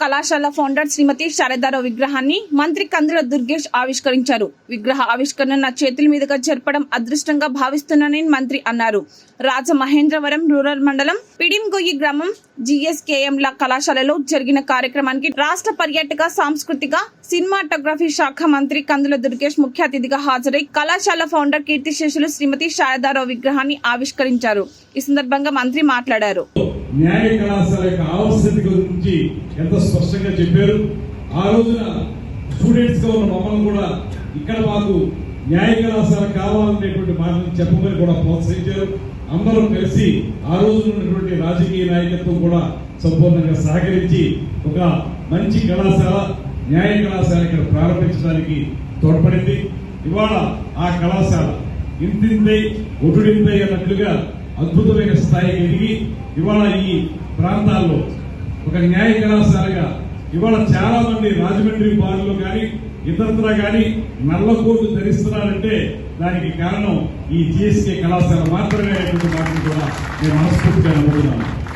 కళాశాల ఫౌండర్ శ్రీమతి శారదారావు విగ్రహాన్ని మంత్రి కందుల దుర్గేష్ ఆవిష్కరించారు. విగ్రహ ఆవిష్కరణ నా చేతుల మీదుగా జరపడం అదృష్టంగా భావిస్తున్నానని మంత్రి అన్నారు. రాజమహేంద్రవరం రూరల్ మండలం పిడింగొయ్యి గ్రామం జిఎస్కేఎంల కళాశాలలో జరిగిన కార్యక్రమానికి రాష్ట్ర పర్యాటక సాంస్కృతిక సినిమాటోగ్రఫీ శాఖ మంత్రి కందుల దుర్గేష్ ముఖ్య అతిథిగా హాజరై కళాశాల ఫౌండర్ కీర్తిశేషులు శ్రీమతి శారదారావు విగ్రహాన్ని ఆవిష్కరించారు. ఈ సందర్భంగా మంత్రి మాట్లాడారు. న్యాయ కళాశాల యొక్క ఆవశ్యకత గురించి ఎంత స్పష్టంగా చెప్పారు. ఆ రోజున స్టూడెంట్స్గా ఉన్న మమ్మల్ని కూడా ఇక్కడ మాకు న్యాయ కళాశాల కావాలనేటువంటి మాటలు చెప్పమని కూడా ప్రోత్సహించారు. అందరూ కలిసి ఆ రోజు ఉన్నటువంటి రాజకీయ నాయకత్వం కూడా సంపూర్ణంగా సహకరించి ఒక మంచి కళాశాల న్యాయ కళాశాల ఇక్కడ ప్రారంభించడానికి తోడ్పడింది. ఇవాళ ఆ కళాశాల ఇంతింతై ఒటుడింతై అన్నట్లుగా అద్భుతమైన స్థాయికి ఎదిగి ఇవాళ ఈ ప్రాంతాల్లో ఒక న్యాయ కళాశాలగా ఇవాళ చాలా మంది రాజమండ్రి బారులో కానీ ఇతరత్రా కానీ నల్ల కోటు ధరిస్తున్నారంటే దానికి కారణం ఈ జిఎస్కే కళాశాల మాత్రమే అనేటువంటి మాటను కూడా నేను మనస్ఫూర్తిగా నమ్ముతున్నాను.